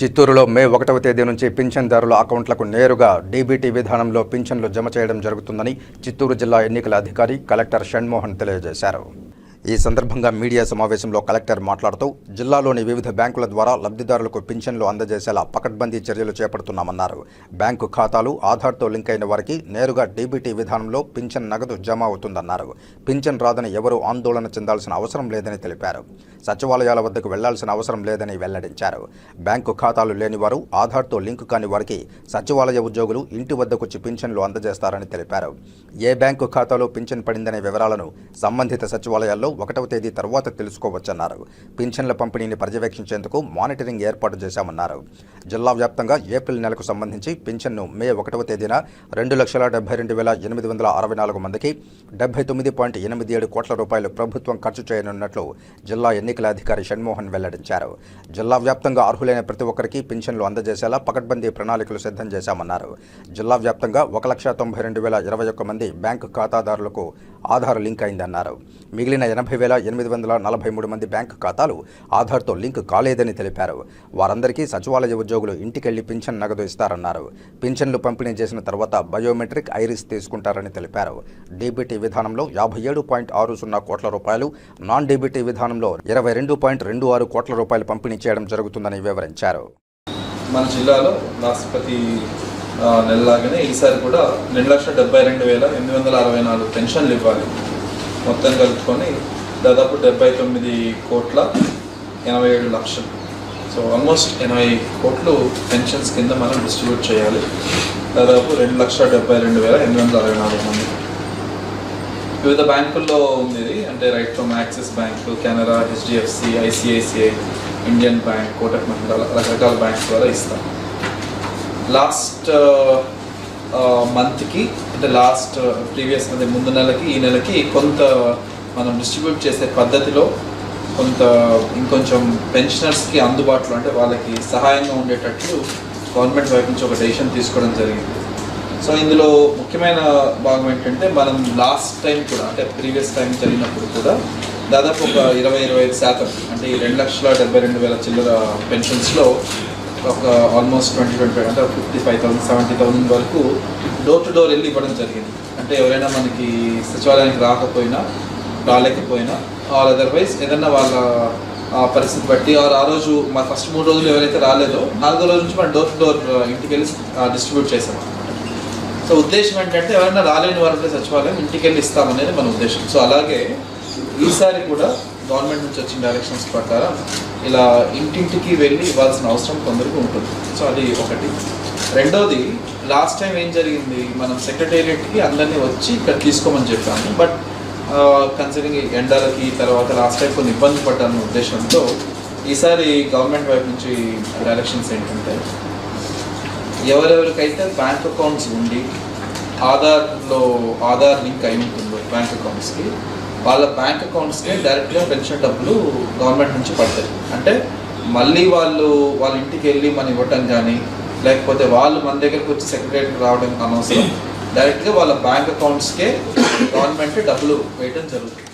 చిత్తూరులో మే ఒకటవ తేదీ నుంచి పింఛన్దారుల అకౌంట్లకు నేరుగా డీబీటీ విధానంలో పింఛన్లు జమ చేయడం జరుగుతుందని చిత్తూరు జిల్లా ఎన్నికల అధికారి కలెక్టర్ షణ్మోహన్ తెలియజేశారు. ఈ సందర్భంగా మీడియా సమావేశంలో కలెక్టర్ మాట్లాడుతూ జిల్లాలోని వివిధ బ్యాంకుల ద్వారా లబ్ధిదారులకు పింఛన్లు అందజేసేలా పకడ్బందీ చర్యలు చేపడుతున్నామన్నారు. బ్యాంకు ఖాతాలు ఆధార్తో లింక్ అయిన వారికి నేరుగా డీబీటీ విధానంలో పింఛన్ నగదు జమ అవుతుందన్నారు. పింఛన్ రాదని ఎవరూ ఆందోళన చెందాల్సిన అవసరం లేదని తెలిపారు. సచివాలయాల వద్దకు వెళ్ళాల్సిన అవసరం లేదని వెల్లడించారు. బ్యాంకు ఖాతాలు లేనివారు ఆధార్తో లింకు కాని వారికి సచివాలయ ఉద్యోగులు ఇంటి వద్దకొచ్చి పింఛన్లు అందజేస్తారని తెలిపారు. ఏ బ్యాంకు ఖాతాలో పింఛన్ పడిందనే వివరాలను సంబంధిత సచివాలయాల్లో ఒకటవ తేదీ తర్వాత తెలుసుకోవచ్చన్నారు. పింఛన్ల పంపిణీని పర్యవేక్షించేందుకు మానిటరింగ్ ఏర్పాటు చేశామన్నారు. జిల్లా వ్యాప్తంగా ఏప్రిల్ నెలకు సంబంధించి పింఛన్ను మే ఒకటవ తేదీన రెండు లక్షల డెబ్బై రెండు వేల ఎనిమిది వందల అరవై నాలుగు మందికి డెబ్బై తొమ్మిది పాయింట్ ఎనిమిది ఏడు కోట్ల రూపాయలు ప్రభుత్వం ఖర్చు చేయనున్నట్లు జిల్లా ఎన్నికల అధికారి షణ్మోహన్ వెల్లడించారు. జిల్లా వ్యాప్తంగా అర్హులైన ప్రతి ఒక్కరికి పింఛన్లు అందజేసేలా పకడ్బందీ ప్రణాళికలు సిద్ధం చేశామన్నారు. జిల్లా వ్యాప్తంగా ఒక లక్ష తొంభై రెండు వేల ఇరవై ఒక్క మంది బ్యాంకు ఖాతాదారులకు ఆధార్ లింక్ అయిందన్నారు. మిగిలిన ఎనభై వేల ఎనిమిది వందల నలభై మూడు మంది బ్యాంకు ఖాతాలు ఆధార్తో లింక్ కాలేదని తెలిపారు. వారందరికీ సచివాలయ ఉద్యోగులు ఇంటికెళ్ళి పింఛన్ నగదు ఇస్తారన్నారు. పింఛన్లు పంపిణీ చేసిన తర్వాత బయోమెట్రిక్ ఐరిస్ తీసుకుంటారని తెలిపారు. డీబీటీ విధానంలో యాభై ఏడు పాయింట్ ఆరు సున్నా కోట్ల రూపాయలు నాన్ డీబీటీ విధానంలో ఇరవై రెండు పాయింట్ రెండు ఆరు కోట్ల రూపాయలు పంపిణీ చేయడం జరుగుతుందని వివరించారు. మన జిల్లాలో నాస్పతి నెలలాగానే ఈసారి కూడా రెండు లక్షల డెబ్బై రెండు వేల ఎనిమిది వందల అరవై నాలుగు పెన్షన్లు ఇవ్వాలి. మొత్తం కలుపుకొని దాదాపు డెబ్బై తొమ్మిది కోట్ల ఎనభై ఏడు లక్షలు. సో ఆల్మోస్ట్ ఎనభై కోట్లు పెన్షన్స్ కింద మనం డిస్ట్రిబ్యూట్ చేయాలి. దాదాపు రెండు లక్షల డెబ్బై రెండు వేల ఎనిమిది వందల అరవై నాలుగు మంది. వివిధ బ్యాంకుల్లో ఉంది ఇది అంటే right from axis bank Canara HDFC ICICI Indian bank Kotak Mahindra రకరకాల బ్యాంక్స్ ద్వారా ఇస్తాం. లాస్ట్ మంత్కి అంటే లాస్ట్ ప్రీవియస్ అంటే ముందు నెలకి ఈ నెలకి కొంత మనం డిస్ట్రిబ్యూట్ చేసే పద్ధతిలో కొంత ఇంకొంచెం పెన్షనర్స్కి అందుబాటులో అంటే వాళ్ళకి సహాయంగా ఉండేటట్లు గవర్నమెంట్ వైపు నుంచి ఒక డెసిషన్ తీసుకోవడం జరిగింది. సో ఇందులో ముఖ్యమైన భాగం ఏంటంటే మనం లాస్ట్ టైం కూడా అంటే ప్రీవియస్ టైం జరిగినప్పుడు కూడా దాదాపు ఒక ఇరవై ఇరవై ఐదు శాతం అంటే ఈ రెండు లక్షల డెబ్బై రెండు వేల చిల్లర పెన్షన్స్లో ఒక ఆల్మోస్ట్ ట్వంటీ ట్వంటీ అంటే fifty five thousand seventy thousand వరకు డోర్ టు డోర్ వెళ్ళి ఇవ్వడం జరిగింది. అంటే ఎవరైనా మనకి సచివాలయానికి రాకపోయినా రాలేకపోయినా ఆల్ అదర్వైజ్ ఏదన్నా వాళ్ళ ఆ పరిస్థితి బట్టి ఆ రోజు మా ఫస్ట్ మూడు రోజులు ఎవరైతే రాలేదో నాలుగో రోజు నుంచి మనం డోర్ టు డోర్ ఇంటికి వెళ్ళి డిస్ట్రిబ్యూట్ చేసాం సో ఉద్దేశం ఏంటంటే ఎవరైనా రాలేని వారంటే సచివాలయం ఇంటికి వెళ్ళి ఇస్తామనేది మన ఉద్దేశం. సో అలాగే ఈసారి కూడా గవర్నమెంట్ నుంచి వచ్చిన డైరెక్షన్స్ ప్రకారం ఇలా ఇంటింటికి వెళ్ళి ఇవ్వాల్సిన అవసరం కొందరికి ఉంటుంది. సో అది ఒకటి. రెండోది లాస్ట్ టైం ఏం జరిగింది? మనం సెక్రటేరియట్కి అందరినీ వచ్చి ఇక్కడ తీసుకోమని చెప్పాము. బట్ కన్సిడరింగ్ ఎండలకి తర్వాత లాస్ట్ టైం కొన్ని ఇబ్బంది పడ్డాను ఉద్దేశంతో ఈసారి గవర్నమెంట్ వైపు నుంచి డైరెక్షన్స్ ఏంటంటే ఎవరెవరికైతే బ్యాంక్ అకౌంట్స్ ఉండి ఆధార్లో ఆధార్ లింక్ అయి ఉంటుందో బ్యాంక్ అకౌంట్స్కి వాళ్ళ బ్యాంక్ అకౌంట్స్కే డైరెక్ట్గా పెన్షన్ డబ్బులు గవర్నమెంట్ నుంచి పడతాయి. అంటే మళ్ళీ వాళ్ళు వాళ్ళ ఇంటికి వెళ్ళి మనం ఇవ్వటం కానీ లేకపోతే వాళ్ళు మన దగ్గరకు వచ్చి సెక్రటరీ రావడం అనవసరం. డైరెక్ట్గా వాళ్ళ బ్యాంక్ అకౌంట్స్కే గవర్నమెంట్ డబ్బులు వేయడం జరుగుతుంది.